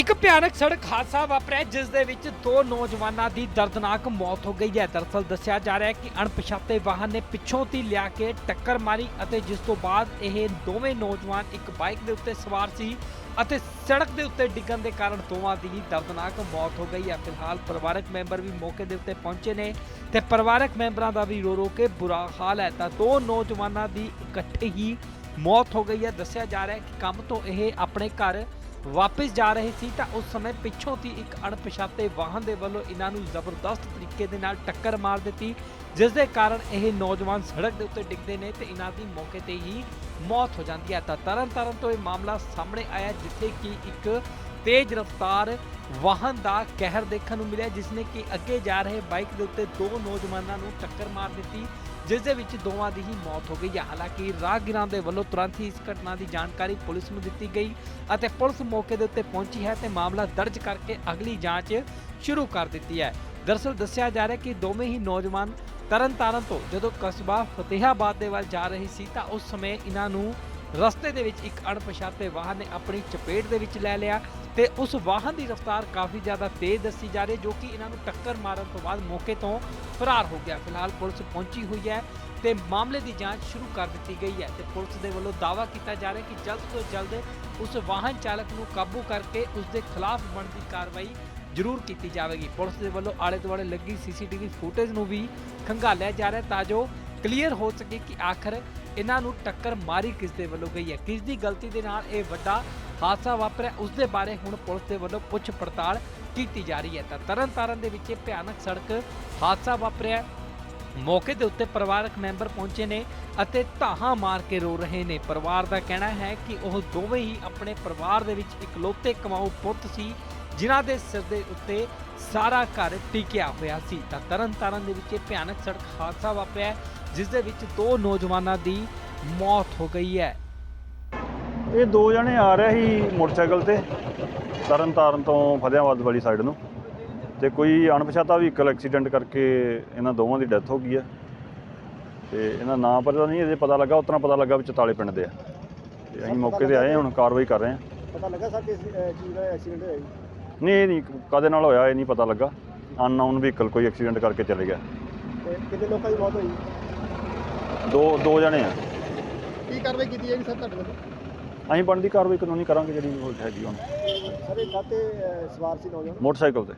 ਇੱਕ ਭਿਆਨਕ ਸੜਕ ਹਾਦਸਾ ਵਾਪਰਿਆ ਜਿਸ ਦੇ ਵਿੱਚ ਦੋ ਨੌਜਵਾਨਾਂ ਦੀ ਦਰਦਨਾਕ ਮੌਤ ਹੋ ਗਈ ਹੈ। ਦਰਅਸਲ ਦੱਸਿਆ ਜਾ ਰਿਹਾ ਹੈ ਕਿ ਅਣਪਛਾਤੇ ਵਾਹਨ ਨੇ ਪਿੱਛੋਂ ਦੀ ਲਿਆ ਕੇ ਟੱਕਰ ਮਾਰੀ ਅਤੇ ਜਿਸ ਤੋਂ ਬਾਅਦ ਇਹ ਦੋਵੇਂ ਨੌਜਵਾਨ ਇੱਕ ਬਾਈਕ ਦੇ ਉੱਤੇ ਸਵਾਰ ਸੀ ਅਤੇ ਸੜਕ ਦੇ ਉੱਤੇ ਡਿੱਗਣ ਦੇ ਕਾਰਨ ਦੋਵਾਂ ਦੀ ਦਰਦਨਾਕ ਮੌਤ ਹੋ ਗਈ ਹੈ। ਫਿਲਹਾਲ ਪਰਿਵਾਰਕ ਮੈਂਬਰ ਵੀ ਮੌਕੇ ਦੇ ਉੱਤੇ ਪਹੁੰਚੇ ਨੇ ਤੇ ਪਰਿਵਾਰਕ ਮੈਂਬਰਾਂ ਦਾ ਵੀ ਰੋ ਰੋ ਕੇ ਬੁਰਾ ਹਾਲ ਹੈ। ਤਾਂ ਦੋ ਨੌਜਵਾਨਾਂ ਦੀ ਇਕੱਠੇ ਹੀ ਮੌਤ ਹੋ ਗਈ ਹੈ। ਦੱਸਿਆ ਜਾ ਰਿਹਾ ਹੈ ਕਿ ਕੰਮ ਤੋਂ ਇਹ ਆਪਣੇ ਘਰ ਵਾਪਸ ਜਾ ਰਹੇ ਸੀ ਤਾਂ ਉਸ ਸਮੇਂ ਪਿੱਛੋਂ ਦੀ ਇੱਕ ਅਣਪਛਾਤੇ ਵਾਹਨ ਦੇ ਵੱਲੋਂ ਇਹਨਾਂ ਨੂੰ ਜ਼ਬਰਦਸਤ ਤਰੀਕੇ ਦੇ ਨਾਲ ਟੱਕਰ ਮਾਰ ਦਿੱਤੀ, ਜਿਸ ਦੇ ਕਾਰਨ ਇਹ ਨੌਜਵਾਨ ਸੜਕ ਦੇ ਉੱਤੇ ਡਿੱਗਦੇ ਨੇ ਤੇ ਇਹਨਾਂ ਦੀ ਮੌਕੇ ਤੇ ਹੀ ਮੌਤ ਹੋ ਜਾਂਦੀ ਹੈ। ਤਾਂ ਤਰਨ ਤਾਰਨ ਤੋਂ ਇਹ ਮਾਮਲਾ ਸਾਹਮਣੇ ਆਇਆ, ਜਿੱਥੇ ਕਿ ਇੱਕ ਤੇਜ਼ ਰਫ਼ਤਾਰ ਵਾਹਨ ਦਾ ਕਹਿਰ ਦੇਖਣ ਨੂੰ ਮਿਲਿਆ, ਜਿਸ ਨੇ ਕਿ ਅੱਗੇ ਜਾ ਰਹੇ ਬਾਈਕ ਦੇ ਉੱਤੇ ਦੋ ਨੌਜਵਾਨਾਂ ਨੂੰ ਟੱਕਰ ਮਾਰ ਦਿੱਤੀ। ਜਿਸ ਦੇ ਵਿੱਚ ਦੋਵਾਂ ਦੀ ਹੀ ਮੌਤ ਹੋ ਗਈ ਹੈ। ਹਾਲਾਂਕਿ ਰਾਹਗੀਰਾਂ ਦੇ ਵੱਲੋਂ ਤੁਰੰਤ ਹੀ ਇਸ ਘਟਨਾ ਦੀ ਜਾਣਕਾਰੀ ਪੁਲਿਸ ਨੂੰ ਦਿੱਤੀ ਗਈ ਅਤੇ ਪੁਲਿਸ ਮੌਕੇ ਦੇ ਉੱਤੇ ਪਹੁੰਚੀ ਹੈ ਤੇ ਮਾਮਲਾ ਦਰਜ ਕਰਕੇ ਅਗਲੀ ਜਾਂਚ ਸ਼ੁਰੂ ਕਰ ਦਿੱਤੀ ਹੈ। ਦਰਅਸਲ ਦੱਸਿਆ ਜਾ ਰਿਹਾ ਕਿ ਦੋਵੇਂ ਹੀ ਨੌਜਵਾਨ ਤਰਨਤਾਰਨ ਤੋਂ ਜਦੋਂ ਕਸਬਾ ਫਤਿਹਾਬਾਦ ਦੇ ਵੱਲ ਜਾ ਰਹੀ ਸੀ ਤਾਂ ਉਸ ਸਮੇਂ ਇਹਨਾਂ ਨੂੰ ਰਸਤੇ ਦੇ ਵਿੱਚ ਇੱਕ ਅਣਪਛਾਤੇ ਵਾਹਨ ਨੇ ਆਪਣੀ ਚਪੇਟ ਦੇ ਵਿੱਚ ਲੈ ਲਿਆ ਤੇ ਉਸ ਵਾਹਨ ਦੀ ਰਫ਼ਤਾਰ ਕਾਫੀ ਜ਼ਿਆਦਾ ਤੇਜ਼ ਦੱਸੀ ਜਾ ਰਹੀ ਹੈ, ਜੋ ਕਿ ਇਹਨਾਂ ਨੂੰ ਟੱਕਰ ਮਾਰਨ ਤੋਂ ਬਾਅਦ ਮੌਕੇ ਤੋਂ ਫਰਾਰ ਹੋ ਗਿਆ। ਫਿਲਹਾਲ ਪੁਲਿਸ ਪਹੁੰਚੀ ਹੋਈ ਹੈ ਤੇ ਮਾਮਲੇ ਦੀ ਜਾਂਚ ਸ਼ੁਰੂ ਕਰ ਦਿੱਤੀ ਗਈ ਹੈ ਤੇ ਪੁਲਿਸ ਦੇ ਵੱਲੋਂ ਦਾਅਵਾ ਕੀਤਾ ਜਾ ਰਿਹਾ ਕਿ ਜਲਦ ਤੋਂ ਜਲਦ ਉਸ ਵਾਹਨ ਚਾਲਕ ਨੂੰ ਕਾਬੂ ਕਰਕੇ ਉਸ ਦੇ ਖਿਲਾਫ ਬਣਦੀ ਕਾਰਵਾਈ ਜ਼ਰੂਰ ਕੀਤੀ ਜਾਵੇਗੀ। ਪੁਲਿਸ ਦੇ ਵੱਲੋਂ ਆਲੇ ਦੁਆਲੇ ਲੱਗੀ ਸੀਸੀਟੀਵੀ ਫੁਟੇਜ ਨੂੰ ਵੀ ਖੰਗਾਲਿਆ ਜਾ ਰਿਹਾ ਤਾਂ ਜੋ ਕਲੀਅਰ ਹੋ ਸਕੇ ਕਿ ਆਖਰ ਇਹਨਾਂ ਨੂੰ ਟੱਕਰ ਮਾਰੀ ਕਿਸ ਦੇ ਵੱਲੋਂ ਗਈ ਹੈ। ਕਿਸ ਦੀ ਗਲਤੀ ਦੇ ਨਾਲ ਇਹ ਵੱਡਾ ਹਾਦਸਾ ਵਾਪਰਿਆ। ਉਸ ਦੇ ਬਾਰੇ ਹੁਣ ਪੁਲਿਸ ਦੇ ਵੱਲੋਂ ਪੁੱਛ ਪੜਤਾਲ ਕੀਤੀ ਜਾ ਰਹੀ ਹੈ। ਤਾਂ ਤਰਨ ਤਾਰਨ ਦੇ ਵਿੱਚ ਇਹ ਭਿਆਨਕ ਸੜਕ ਹਾਦਸਾ ਵਾਪਰਿਆ। ਮੌਕੇ ਦੇ ਉੱਤੇ ਪਰਿਵਾਰਕ ਮੈਂਬਰ ਪਹੁੰਚੇ ਨੇ ਅਤੇ ਧਾਹਾਂ ਮਾਰ ਕੇ ਰੋ ਰਹੇ ਨੇ। ਪਰਿਵਾਰ ਦਾ ਕਹਿਣਾ ਹੈ ਕਿ ਉਹ ਦੋਵੇਂ ਹੀ ਆਪਣੇ ਪਰਿਵਾਰ ਦੇ ਵਿੱਚ ਇਕਲੌਤੇ ਕਮਾਊ ਪੁੱਤ ਸੀ, ਜਿਨ੍ਹਾਂ ਦੇ ਸਿਰ ਦੇ ਉੱਤੇ ਸਾਰਾ ਘਰ ਟਿਕਿਆ ਹੋਇਆ ਸੀ। ਤਾਂ ਤਰਨ ਤਾਰਨ ਦੇ ਵਿੱਚ ਇਹ ਭਿਆਨਕ ਸੜਕ ਹਾਦਸਾ ਵਾਪਰਿਆ, ਜਿਸ ਦੇ ਵਿੱਚ ਦੋ ਨੌਜਵਾਨਾਂ ਦੀ ਮੌਤ ਹੋ ਗਈ ਹੈ। ਇਹ ਦੋ ਜਣੇ ਆ ਰਹੇ ਸੀ ਮੋਟਰਸਾਈਕਲ ਤੇ ਤਰਨ ਤਾਰਨ ਤੋਂ ਫਤਿਆਬਾਦ ਵਾਲੀ ਸਾਈਡ ਨੂੰ। ਤੇ ਕੋਈ ਅਣਪਛਾਤਾ ਵਹੀਕਲ ਐਕਸੀਡੈਂਟ ਕਰਕੇ ਇਹਨਾਂ ਦੋਵਾਂ ਦੀ ਡੈਥ ਹੋ ਗਈ ਹੈ ਤੇ ਇਹਨਾਂ ਨਾਂ ਪਤਾ ਨਹੀਂ ਅਜੇ ਪਤਾ ਲੱਗਾ ਉਤਨਾ ਪਤਾ ਲੱਗਾ ਵੀ ਚਤਾਲੇ ਪਿੰਡ ਦੇ ਆ। ਤੇ ਅਸੀਂ ਮੌਕੇ ਤੇ ਆਏ ਹੁਣ ਕਾਰਵਾਈ ਕਰ ਰਹੇ ਹਾਂ ਪਤਾ ਲੱਗਾ ਸਰ ਕਿਸ ਚੀਜ਼ ਦਾ ਐਕਸੀਡੈਂਟ ਹੋਇਆ ਜੀ? ਨਹੀਂ ਇਹ ਨਹੀਂ ਕਦੇ ਨਾਲ ਹੋਇਆ ਇਹ ਨਹੀਂ ਪਤਾ ਲੱਗਾ। ਅਨਨੋਨ ਵਹੀਕਲ ਕੋਈ ਐਕਸੀਡੈਂਟ ਕਰਕੇ ਚਲੇ ਗਿਆ। ਤੇ ਕਿੰਨੇ ਲੋਕਾਂ ਦੀ ਮੌਤ ਹੋਈ? ਦੋ ਦੋ ਜਣੇ ਆ। ਕੀ ਕਾਰਵਾਈ ਕੀਤੀ ਹੈ ਜੀ ਸਰ ਤੁਹਾਡੇ ਵੱਲੋਂ? ਅਸੀਂ ਬਣਦੀ ਕਾਰਵਾਈ ਕਾਨੂੰਨੀ ਕਰਾਂਗੇ ਜਿਹੜੀ ਹੈਗੀ ਹੁਣ। ਸਰ ਇਹ ਕਾਤੇ ਸਵਾਰ ਸੀ ਨੌਜਵਾਨ? ਮੋਟਰਸਾਈਕਲ ਤੇ।